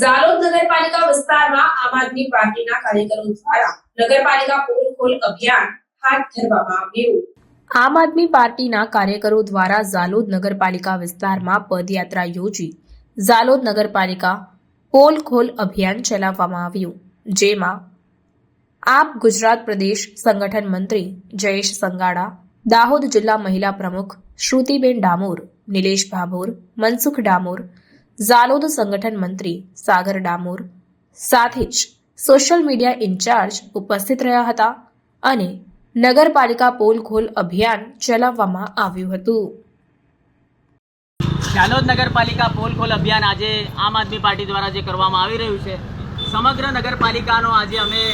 ઝાલોદ નગરપાલિકા વિસ્તારમાં આમ આદમી પાર્ટીના કાર્યકરો દ્વારા નગરપાલિકા પોલ ખોલ અભિયાન હાથ ધરવામાં આવ્યું. આમ આદમી પાર્ટીના કાર્યકરો દ્વારા ઝાલોદ નગરપાલિકા વિસ્તારમાં પદયાત્રા યોજી ઝાલોદ નગરપાલિકા પોલ ખોલ અભિયાન ચલાવવામાં આવ્યું, જેમાં આપ ગુજરાત પ્રદેશ સંગઠન મંત્રી જયેશ સંગાડા, દાહોદ જિલ્લા મહિલા પ્રમુખ શ્રુતિબેન ડામોર, નિલેશ ભાભોર, મનસુખ ડામોર ઝાલોદ સંગઠન મંત્રી સાગર ડામોર. સાથે જ સોશિયલ મીડિયા ઇન્ચાર્જ ઉપસ્થિત રહ્યા હતા અને નગરપાલિકા પોલ ખોલ અભિયાન ચલાવવામાં આવ્યું હતું. ઝાલોદ નગરપાલિકા પોલ ખોલ અભિયાન આજે આમ આદમી પાર્ટી દ્વારા જે કરવામાં આવી રહ્યું છે, સમગ્ર નગરપાલિકાનો આજે અમે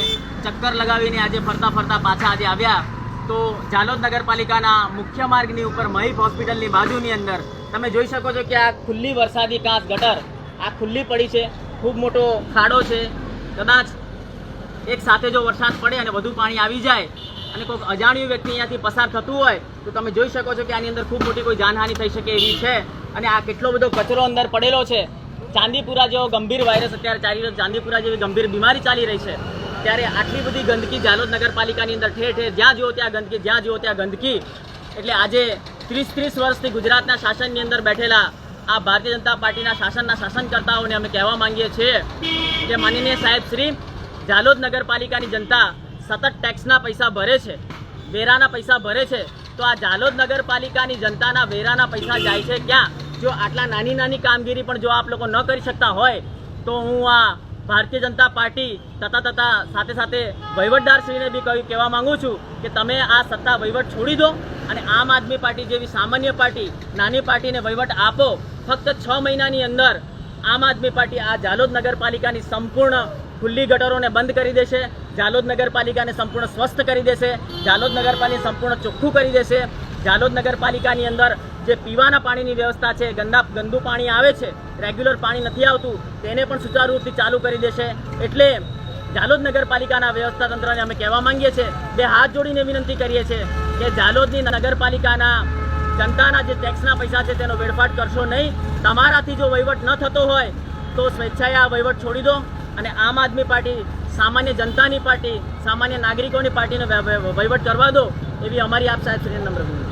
ચક્કર લગાવીને આજે ફરતા ફરતા પાછા આજે આવ્યા. તો ઝાલોદ નગરપાલિકાના મુખ્ય માર્ગની ઉપર મહિપ હોસ્પિટલની બાજુની અંદર તમે જોઈ શકો છો કે આ ખુલ્લી વરસાદી કાંસ ગટર, આ ખુલ્લી પડી છે, ખૂબ મોટો ખાડો છે. કદાચ એક સાથે જો વરસાદ પડે અને વધુ પાણી આવી જાય અને કોઈક અજાણ્યું વ્યક્તિ અહીંયાથી પસાર થતું હોય, તો તમે જોઈ શકો છો કે આની અંદર ખૂબ મોટી કોઈ જાનહાનિ થઈ શકે એવી છે. અને આ કેટલો બધો કચરો અંદર પડેલો છે. ચાંદીપુરા જેવો ગંભીર વાયરસ અત્યારે ચાલી રહ્યો. ચાંદીપુરા જેવી ગંભીર બીમારી ચાલી રહી છે. ત્યારે આટલી બધી ગંદકી જાલોદ નગરપાલિકાની અંદર ઠેર ઠેર જ્યાં જુઓ ત્યાં ગંદકી, જ્યાં જુઓ ત્યાં ગંદકી. એટલે આજે ત્રીસ ત્રીસ વર્ષથી ગુજરાતના શાસનની અંદર બેઠેલા આ ભારતીય જનતા પાર્ટીના શાસનના શાસનકર્તાઓને અમે કહેવા માંગીએ છીએ કે માનનીય સાહેબ શ્રી ઝાલોદ નગરપાલિકાની જનતા સતત ટેક્સના પૈસા ભરે છે, વેરાના પૈસા ભરે છે. તો આ ઝાલોદ નગરપાલિકાની જનતાના વેરાના પૈસા જાય છે ક્યાં? જો આટલા નાની નાની કામગીરી પણ જો આપ લોકો ન કરી શકતા હોય, તો હું આ ભારતીય જનતા પાર્ટી તથા તથા સાથે સાથે વહીવટદારશ્રીને બી કહ્યું, કહેવા માગું છું કે તમે આ સત્તા વહીવટ છોડી દો. અને આમ આદમી પાર્ટી જેવી સામાન્ય પાર્ટી, નાની પાર્ટીને વહીવટ આપો, ફક્ત છ મહિનાની અંદર આમ આદમી પાર્ટી આ જાલોદ નગરપાલિકાની સંપૂર્ણ ખુલ્લી ગટરોને બંધ કરી દેશે, જાલોદ નગરપાલિકાને સંપૂર્ણ સ્વસ્થ કરી દેશે, જાલોદ નગરપાલિકા સંપૂર્ણ ચોખ્ખું કરી દેશે, જાલોદ નગરપાલિકાની અંદર જે પીવાના પાણીની વ્યવસ્થા છે, ગંદા, ગંદુ પાણી આવે છે, રેગ્યુલર પાણી નથી આવતું, તેને પણ સુચારુ રૂપથી ચાલુ કરી દેશે. એટલે જાલોદ નગરપાલિકાના વ્યવસ્થા તંત્રને અમે કહેવા માંગીએ છીએ, બે હાથ જોડીને વિનંતી કરીએ છીએ કે ઝાલોદની નગરપાલિકાના જનતાના જે ટેક્સના પૈસા છે તેનો વેડફાટ કરશો નહીં. તમારાથી જો વહીવટ ન થતો હોય તો સ્વેચ્છાએ આ વહીવટ છોડી દો અને આમ આદમી પાર્ટી, સામાન્ય જનતાની પાર્ટી, સામાન્ય નાગરિકોની પાર્ટીનો વહીવટ કરવા દો એવી અમારી આપ સાહેબ શ્રી નમ્ર